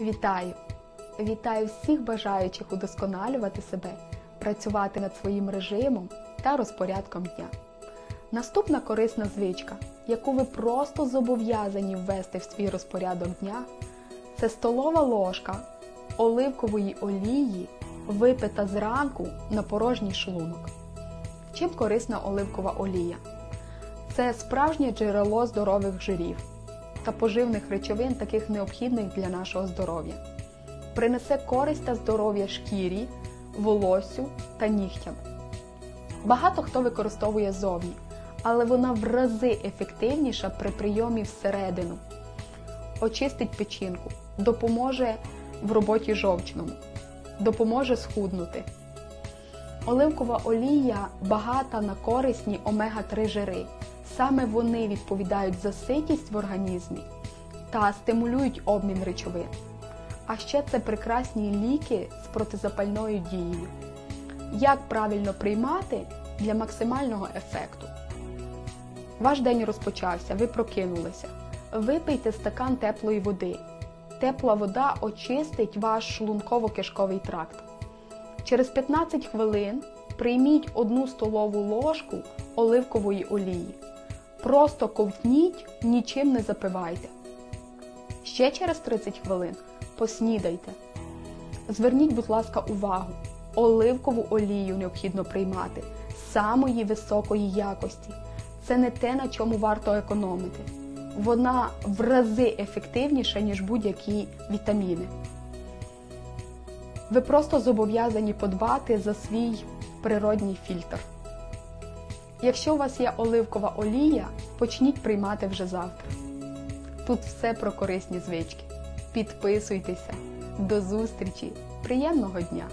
Вітаю! Вітаю всіх бажаючих удосконалювати себе, працювати над своїм режимом та розпорядком дня. Наступна корисна звичка, яку ви просто зобов'язані ввести в свій розпорядок дня, це столова ложка оливкової олії, випита зранку на порожній шлунок. Чим корисна оливкова олія? Це справжнє джерело здорових жирів та поживних речовин, таких необхідних для нашого здоров'я. Принесе користь та здоров'я шкірі, волоссю та нігтям. Багато хто використовує зовні, але вона в рази ефективніша при прийомі всередину. Очистить печінку, допоможе в роботі жовчному, допоможе схуднути. Оливкова олія багата на корисні омега-3 жири. Саме вони відповідають за ситість в організмі та стимулюють обмін речовин. А ще це прекрасні ліки з протизапальною дією. Як правильно приймати для максимального ефекту? Ваш день розпочався, ви прокинулися. Випийте стакан теплої води. Тепла вода очистить ваш шлунково-кишковий тракт. Через 15 хвилин прийміть одну столову ложку оливкової олії. Просто ковтніть, нічим не запивайте. Ще через 30 хвилин поснідайте. Зверніть, будь ласка, увагу, оливкову олію необхідно приймати самої високої якості. Це не те, на чому варто економити. Вона в рази ефективніша, ніж будь-які вітаміни. Ви просто зобов'язані подбати за свій природній фільтр. Якщо у вас є оливкова олія, почніть приймати вже завтра. Тут все про корисні звички. Підписуйтеся. До зустрічі! Приємного дня!